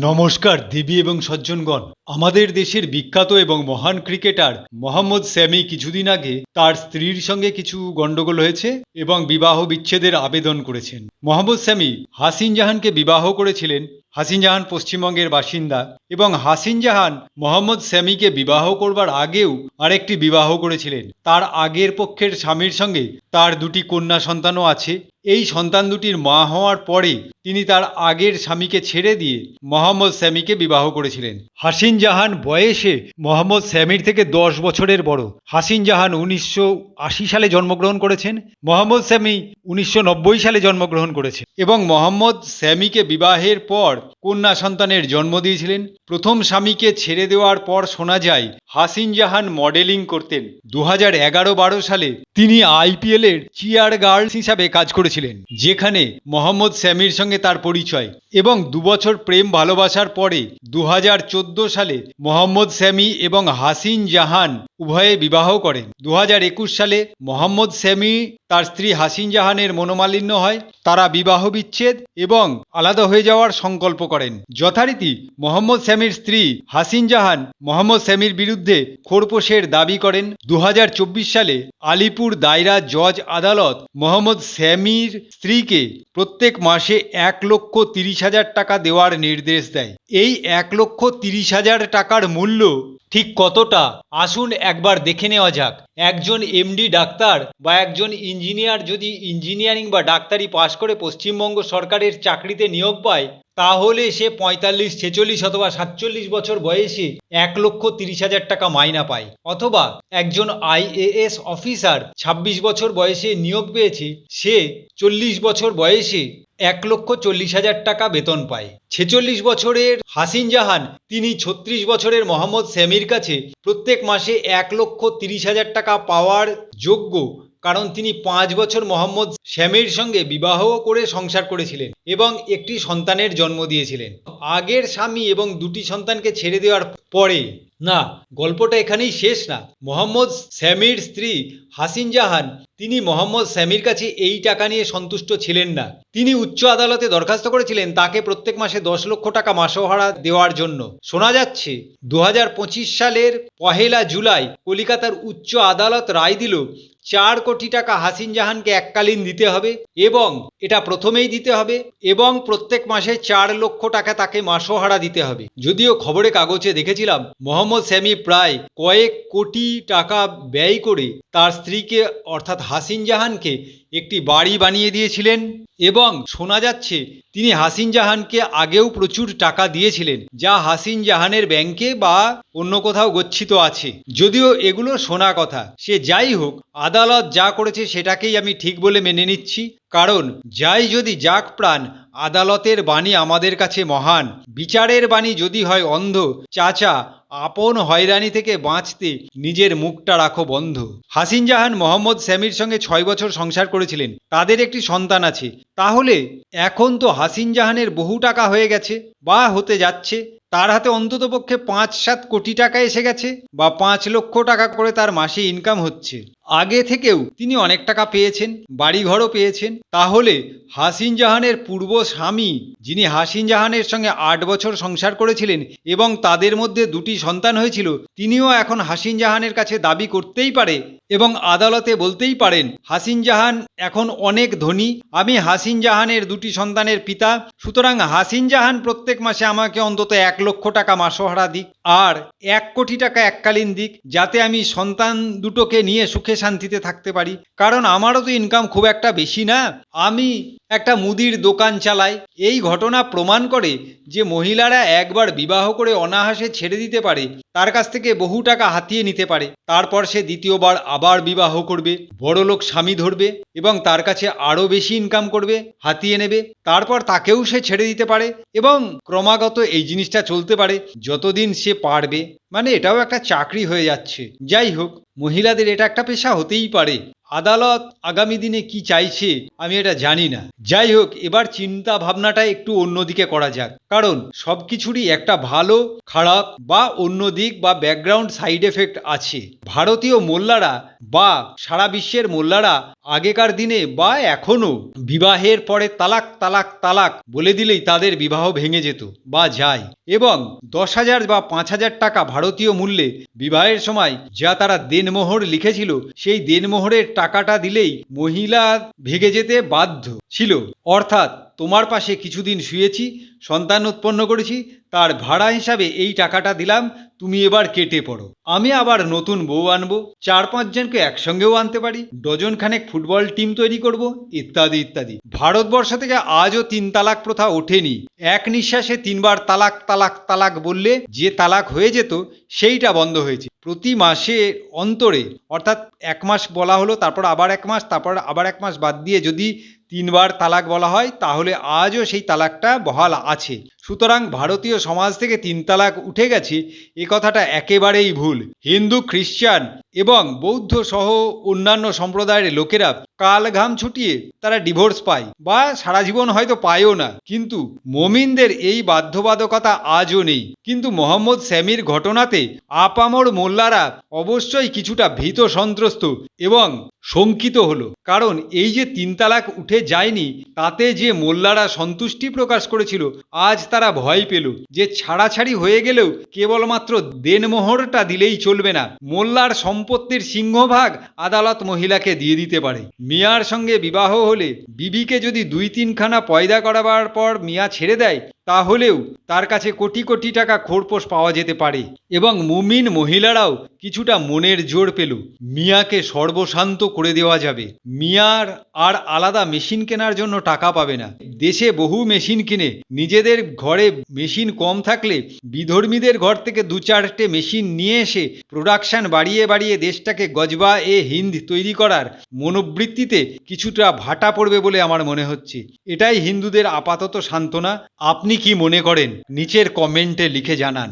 নমস্কার দেবী এবং সজ্জনগণ। আমাদের দেশের বিখ্যাত এবং মহান ক্রিকেটার মোহাম্মদ স্যামি কিছুদিন আগে তার স্ত্রীর সঙ্গে কিছু গণ্ডগোল হয়েছে এবং বিবাহ বিচ্ছেদের আবেদন করেছেন। মোহাম্মদ স্যামি হাসিন জাহানকে বিবাহ করেছিলেন হাসিন জাহান পশ্চিমবঙ্গের বাসিন্দা এবং হাসিন জাহান মোহাম্মদ স্যামিকে বিবাহ করবার আগেও আরেকটি বিবাহ করেছিলেন। তার আগের পক্ষের স্বামীর সঙ্গে তার দুটি কন্যা সন্তানও আছে। এই সন্তান দুটির মা হওয়ার পরে তিনি তার আগের স্বামীকে ছেড়ে দিয়ে মোহাম্মদ স্যামিকে বিবাহ করেছিলেন। হাসিন জাহান বয়সে মোহাম্মদ স্যামির থেকে দশ বছরের বড়। হাসিন জাহান উনিশশো আশি সালে জন্মগ্রহণ করেছেন। মোহাম্মদ স্যামি উনিশশো নব্বই সালে জন্মগ্রহণ করেছেন এবং মোহাম্মদ স্যামিকে বিবাহের পর কন্যা সন্তানের জন্ম দিয়েছিলেন। প্রথম স্বামীকে ছেড়ে দেওয়ার পর শোনা যায়, হাসিন জাহান মডেলিং করতেন। দু হাজার এগারো বারো সালে তিনি আইপিএল এর চিয়ার গার্লস হিসাবে কাজ করেছিলেন, যেখানে মোহাম্মদ স্যামির সঙ্গে তার পরিচয় এবং দুবছর প্রেম ভালোবাসার পরে দু হাজার চোদ্দ সালে মোহাম্মদ স্যামি এবং হাসিন জাহান উভয়ে বিবাহ করেন। দু হাজার একুশ সালে মোহাম্মদ স্যামি তার স্ত্রী হাসিন জাহানের মনোমালিন্য হয়, তারা বিবাহ বিচ্ছেদ এবং আলাদা হয়ে যাওয়ার সংকল্প করেন। যথারীতি মোহাম্মদ স্যামির স্ত্রী হাসিন জাহান মোহাম্মদ স্যামির বিরুদ্ধে খোরপোশের দাবি করেন। দু হাজার চব্বিশ সালে আলিপুর দায়রা জজ আদালত মোহাম্মদ স্যামির স্ত্রীকে প্রত্যেক মাসে এক লক্ষ তিরিশ হাজার টাকা দেওয়ার নির্দেশ দেয়। এই এক লক্ষ তিরিশ হাজার টাকার মূল্য ঠিক কতটা? আসুন একবার দেখে নেওয়া যাক। একজন এমডি ডাক্তার বা একজন ইঞ্জিনিয়ার যদি ইঞ্জিনিয়ারিং বা ডাক্তারি পাশ করে পশ্চিমবঙ্গ সরকারের চাকরিতে নিয়োগ পায়, তাহলে সে পঁয়তাল্লিশ, ছেচল্লিশ অথবা সাতচল্লিশ বছর বয়সে এক লক্ষ তিরিশ হাজার টাকা মাইনা পায়। অথবা একজন আইএএস অফিসার ছাব্বিশ বছর বয়সে নিয়োগ পেয়েছে, সে চল্লিশ বছর বয়সে এক লক্ষ চল্লিশ হাজার টাকা বেতন পায়। ছেচল্লিশ বছরের হাসিন জাহান, তিনি ছত্রিশ বছরের মোহাম্মদ স্যামির কাছে প্রত্যেক মাসে এক লক্ষ তিরিশ হাজার টাকা পাওয়ার যোগ্য, কারণ তিনি পাঁচ বছর মোহাম্মদ শ্যামের সঙ্গে বিবাহ করে সংসার করেছিলেন এবং একটি সন্তানের জন্ম দিয়েছিলেন। আগের স্বামী এবং দুটি সন্তানকে ছেড়ে দেওয়ার পরে। না, গল্পটা এখানেই শেষ না। মোহাম্মদ স্যামির স্ত্রী হাসিন জাহান তিনি মোহাম্মদ স্যামির কাছে এই টাকা নিয়ে সন্তুষ্ট ছিলেন না। তিনি উচ্চ আদালতে দরখাস্ত করেছিলেন তাকে প্রত্যেক মাসে দশ লক্ষ টাকা মাসোহারা দেওয়ার জন্য। শোনা যাচ্ছে দু হাজার পঁচিশ সালের পহেলা জুলাই কলিকাতার উচ্চ আদালত রায় দিল, চার কোটি টাকা হাসিন জাহানকে এককালীন দিতে হবে এবং এটা প্রথমেই দিতে হবে এবং প্রত্যেক মাসে চার লক্ষ টাকা তাকে মাসোহারা দিতে হবে। যদিও খবরে কাগজে দেখেছিলাম, মোহাম্মদ স্যামি প্রায় কয়েক কোটি টাকা ব্যয় করে তার স্ত্রীকে অর্থাৎ হাসিন জাহানকে একটি বাড়ি বানিয়ে দিয়েছিলেন এবং শোনা যাচ্ছে তিনি হাসিন জাহানকে আগেও প্রচুর টাকা দিয়েছিলেন, যা হাসিন জাহানের ব্যাংকে বা অন্য কোথাও গচ্ছিত আছে। যদিও এগুলো শোনা কথা, সে যাই হোক, আদালত যা করেছে সেটাকেই আমি ঠিক বলে মেনে নিচ্ছি, কারণ যাই যদি যাক প্রাণ, আদালতের বাণী আমাদের কাছে মহান। বিচারের বাণী যদি হয় অন্ধ, চাচা আপন হয়রানি থেকে বাঁচতে নিজের মুখটা রাখো বন্ধ। হাসিন জাহান মোহাম্মদ স্যামির সঙ্গে ছয় বছর সংসার করেছিলেন। তাদের একটি সন্তান আছে। তাহলে এখন তো হাসিন জাহানের বহু টাকা হয়ে গেছে বা হতে যাচ্ছে। তার হাতে অন্ততপক্ষে পাঁচ সাত কোটি টাকা এসে গেছে বা পাঁচ লক্ষ টাকা করে তার মাসে ইনকাম হচ্ছে। আগে থেকেও তিনি অনেক টাকা পেয়েছেন, বাড়িঘরও পেয়েছেন। তাহলে হাসিন জাহানের পূর্ব স্বামী, যিনি হাসিন জাহানের সঙ্গে আট বছর সংসার করেছিলেন এবং তাদের মধ্যে দুটি সন্তান হয়েছিল, তিনিও এখন হাসিন জাহানের কাছে দাবি করতেই পারে এবং আদালতে বলতেই পারেন, হাসিন জাহান এখন অনেক ধনী, আমি হাসিন জাহানের দুটি সন্তানের পিতা, সুতরাং হাসিন জাহান প্রত্যেক মাসে আমাকে অন্তত এক লক্ষ টাকা মাসহারা দিক আর এক কোটি টাকা এককালীন দিক, যাতে আমি সন্তান দুটোকে নিয়ে সুখে শান্তিতে থাকতে পারি। কারণ আমারও তো ইনকাম খুব একটা বেশি না। আমি একটা মুদির দোকান চালাই। এই ঘটনা প্রমাণ করে যে মহিলারা একবার বিবাহ করে অনাহাসে ছেড়ে দিতে পারে। তার কাছ থেকে বহু টাকা হাতিয়ে নিতে পারে। তারপর সে দ্বিতীয়বার আবার বিবাহ করবে, বড়লোক স্বামী ধরবে এবং তার কাছে আরও বেশি ইনকাম করবে, হাতিয়ে নেবে। তারপর তাকেও সে ছেড়ে দিতে পারে এবং ক্রমাগত এই জিনিসটা চলতে পারে যতদিন সে পারবে। মানে এটাও একটা চাকরি হয়ে যাচ্ছে। যাই হোক মহিলাদের এটা একটা পেশা হতেই পারে। আদালত আগামী দিনে কি চাইছে, আমি এটা জানি না। যাই হোক, এবার চিন্তা ভাবনাটা একটু অন্যদিকে করা যাক। কারণ সব কিছুরই একটা ভালো, খারাপ বা অন্য দিক বা ব্যাকগ্রাউন্ড সাইড এফেক্ট আছে। ভারতীয় মোল্লারা বা সারা বিশ্বের মোল্লারা আগেকার দিনে বা এখনও বিবাহের পরে তালাক তালাক তালাক বলে দিলেই তাদের বিবাহ ভেঙে যেত বা যায়। এবং দশ হাজার বা পাঁচ হাজার টাকা ভারতীয় মূল্যে বিবাহের সময় যা তারা দেনমোহর লিখেছিল, সেই দেনমোহরের টাকাটা দিলেই মহিলা ভেঙে যেতে বাধ্য ছিল। অর্থাৎ তোমার পাশে কিছুদিন শুয়েছি, সন্তান উৎপন্ন করেছি, তার ভাড়া হিসাবে এই টাকাটা দিলাম তুমি এবার কেটে পড়ো। আমি আবার নতুন বউ আনব, চার পাঁচজনকে একসঙ্গেও আনতে পারি ডজন খানেক ফুটবল টিম তৈরি করব, ইত্যাদি ইত্যাদি। ভারতবর্ষ থেকে আজও তিন তালাক প্রথা ওঠেনি। এক নিঃশ্বাসে তিনবার তালাক তালাক তালাক বললে যে তালাক হয়ে যেত, সেইটা বন্ধ হয়েছে। প্রতি মাসে অন্তরে, অর্থাৎ এক মাস বলা হলো, তারপর আবার এক মাস, তারপর আবার এক মাস বাদ দিয়ে যদি তিনবার তালাক বলা হয়, তাহলে আজও সেই তালাকটা বহাল আছে। সুতরাং ভারতীয় সমাজ থেকে তিন তালাক উঠে গেছে, এ কথাটা একেবারেই ভুল। হিন্দু খ্রিস্টান এবং বৌদ্ধ সহ অন্যান্য সম্প্রদায়ের লোকেরা কাল ঘাম ছুটিয়ে তারা ডিভোর্স পায় বা সারা জীবন হয়তো পায়ও না। কিন্তু মমিনদের এই বাধ্যবাধকতা আজও নেই। কিন্তু মোহাম্মদ স্যামির ঘটনাতে আপামর মোল্লারা অবশ্যই কিছুটা ভীত সন্ত্রস্ত এবং শঙ্কিত হলো। কারণ এই যে তিন তালাক উঠে যায়নি, তাতে যে মোল্লারা সন্তুষ্টি প্রকাশ করেছিল, আজ তারা ভয় পেল। যে ছাড়াছাড়ি হয়ে গেলেও কেবলমাত্র দেনমোহরটা দিলেই চলবে না। মোল্লার সম্পত্তির সিংহভাগ আদালত মহিলাকে দিয়ে দিতে পারে। মিয়ার সঙ্গে বিবাহ হলে বিবিকে যদি দুই তিনখানা পয়দা করাবার পর মিয়া ছেড়ে দেয় তাহলেও তার কাছে কোটি কোটি টাকা খোরপোশ পাওয়া যেতে পারে এবং মুমিন মহিলারাও কিছুটা মনের জোর পেল। মিয়াকে সর্বশান্ত করে দেওয়া যাবে। মিয়ার আর আলাদা মেশিন কেনার জন্য টাকা পাবে না। দেশে বহু মেশিন কিনে নিজেদের ঘরে মেশিন কম থাকলে বিধর্মীদের ঘর থেকে দু চারটে মেশিন নিয়ে এসে প্রোডাকশন বাড়িয়ে বাড়িয়ে দেশটাকে গজবা এ হিন্দ তৈরি করার মনোবৃত্তিতে কিছুটা ভাটা পড়বে বলে আমার মনে হচ্ছে। এটাই হিন্দুদের আপাতত সান্ত্বনা। আপনি কি মনে করেন? নিচের কমেন্টে লিখে জানান।